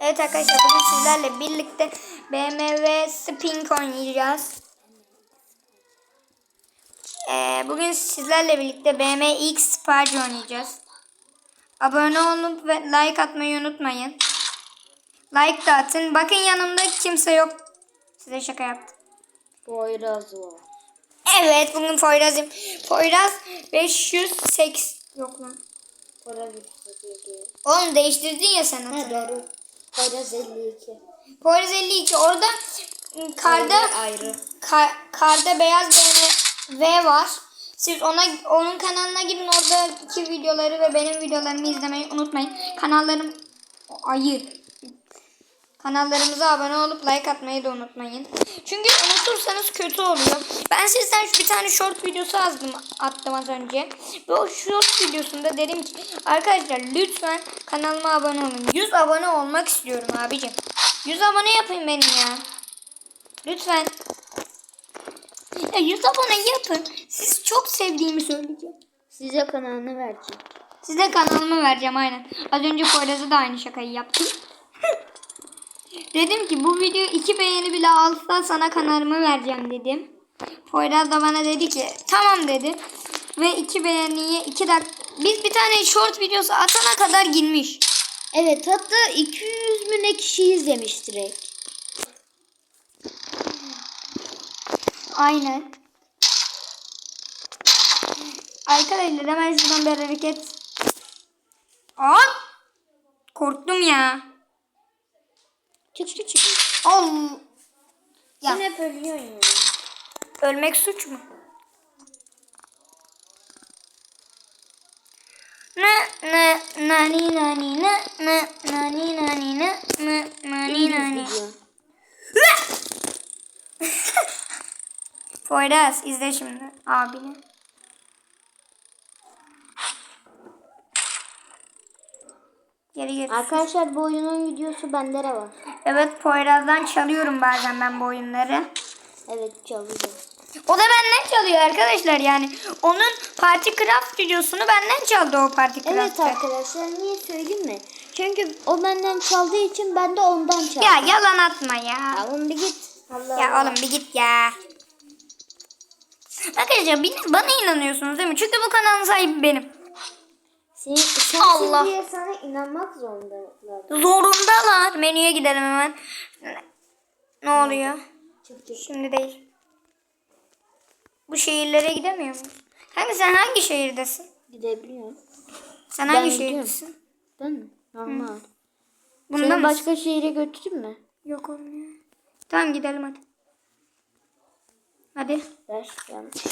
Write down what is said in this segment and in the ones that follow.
Evet arkadaşlar bugün sizlerle birlikte BMW Spink oynayacağız. Ee, bugün sizlerle birlikte BMW X Sparge oynayacağız. Abone olup ve like atmayı unutmayın. Like da atın. Bakın yanımda kimse yok. Size şaka yaptım. Poyraz var. Evet bugün Poyraz'ım. Poyraz 508 yok lan. Poyraz 32. Oğlum değiştirdin ya sen doğru. Poyraz 52. Poyraz 52 orada ım, karda Ayrı ayrı. Ka- karda beyaz BMW var. Siz ona onun kanalına gidin oradaki videoları ve benim videolarımı izlemeyi unutmayın. Kanallarım ayı. Kanallarımıza abone olup like atmayı da unutmayın. Çünkü unutursanız kötü oluyor. Ben sizden bir tane short videosu azdım, attım az önce. Ve o short videosunda dedim ki arkadaşlar lütfen kanalıma abone olun. 100 abone olmak istiyorum abicim. 100 abone yapın benim ya. Lütfen. Ya 100 abone yapın. Siz çok sevdiğimi söyleyeceğim. Size kanalını vereceğim. Size kanalımı vereceğim aynen. Az önce Poyraz'a da aynı şakayı yaptım. Dedim ki bu video iki beğeni bile alsa sana kanalımı vereceğim dedim. Poyraz da bana dedi ki tamam dedi. Ve iki beğeniye iki dakika biz bir tane short videosu atana kadar girmiş. Evet hatta 200 mü ne kişi izlemiş direkt. Aynen. Arkadaşlar hemen şuradan bir hareket. Aa! Korktum ya. Çık çık çık. Al. Ya. Sen hep ölüyorsun ya. Ölmek suç mu? Ne ne nani nani ne ne nani nani ne ne nani nani. Poyraz izle şimdi abini. Geri geri. Arkadaşlar bu oyunun videosu bende de var. Evet Poyraz'dan çalıyorum bazen ben bu oyunları. Evet çalacağım. O da benden çalıyor arkadaşlar yani. Onun Party Craft videosunu benden çaldı o Party Evet Craft'ı. arkadaşlar niye söyleyeyim mi? Çünkü o benden çaldığı için ben de ondan çaldım. Ya yalan atma ya. Ya oğlum bir git. Allah Ya oğlum bir git ya. Arkadaşlar bana inanıyorsunuz değil mi? Çünkü bu kanalın sahibi benim. Sen, sen Allah. diye sana inanmak zorundalar. Zorundalar. Menüye gidelim hemen. Ne oluyor? Çık çık. Şimdi değil. Bu şehirlere gidemiyor muyuz? Kanka sen hangi şehirdesin? Gidebiliyorum. Sen Ben hangi gidiyorum. şehirdesin? Değil mi? Normal. Bunda Seni mı? başka şehire götüreyim mi? Yok olmuyor. Tamam gidelim hadi. Hadi. Ver. yanlış.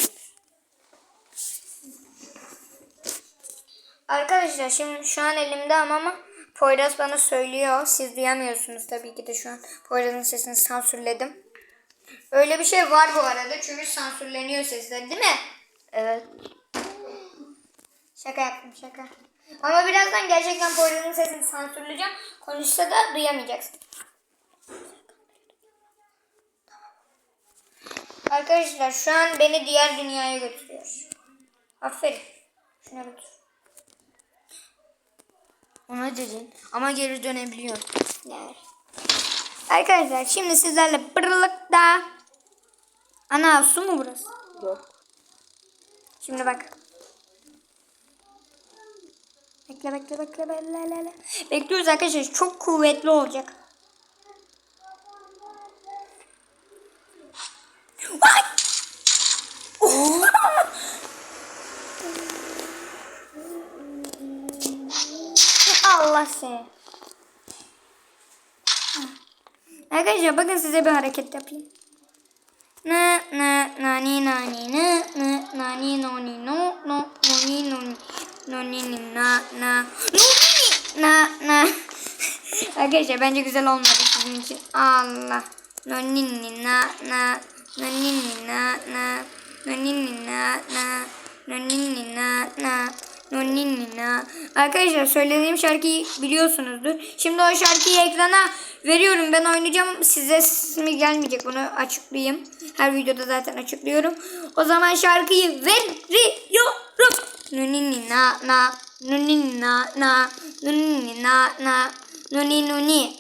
Arkadaşlar şimdi şu an elimde ama, ama Poyraz bana söylüyor. Siz duyamıyorsunuz tabii ki de şu an. Poyraz'ın sesini sansürledim. Öyle bir şey var bu arada çünkü sansürleniyor sesler değil mi? Evet. Şaka yaptım şaka. Ama birazdan gerçekten Poyraz'ın sesini sansürleyeceğim. Konuşsa da duyamayacaksın. Arkadaşlar şu an beni diğer dünyaya götürüyor. Aferin. Şuna götür. Ona dedin. Ama geri dönebiliyorsun. Yani. Arkadaşlar şimdi sizlerle pırlıkta. Ana su mu burası? Yok. Şimdi bak. Bekle bekle bekle bekle bekle. Bekliyoruz arkadaşlar çok kuvvetli olacak. Seni. Arkadaşlar bakın size bir hareket yapayım. Ne ne nani nani ne ne nani noni no no noni noni noni ni na na noni na na Arkadaşlar bence güzel olmadı sizin için. Allah. Noni ni na na noni ni na na noni ni na na noni ni na na noni ni na Arkadaşlar söylediğim şarkıyı biliyorsunuzdur. Şimdi o şarkıyı ekrana veriyorum. Ben oynayacağım. Size sesimi gelmeyecek. Bunu açıklayayım. Her videoda zaten açıklıyorum. O zaman şarkıyı veriyorum. Nuni ni na na nuni ni na na nuni ni na nuni nuni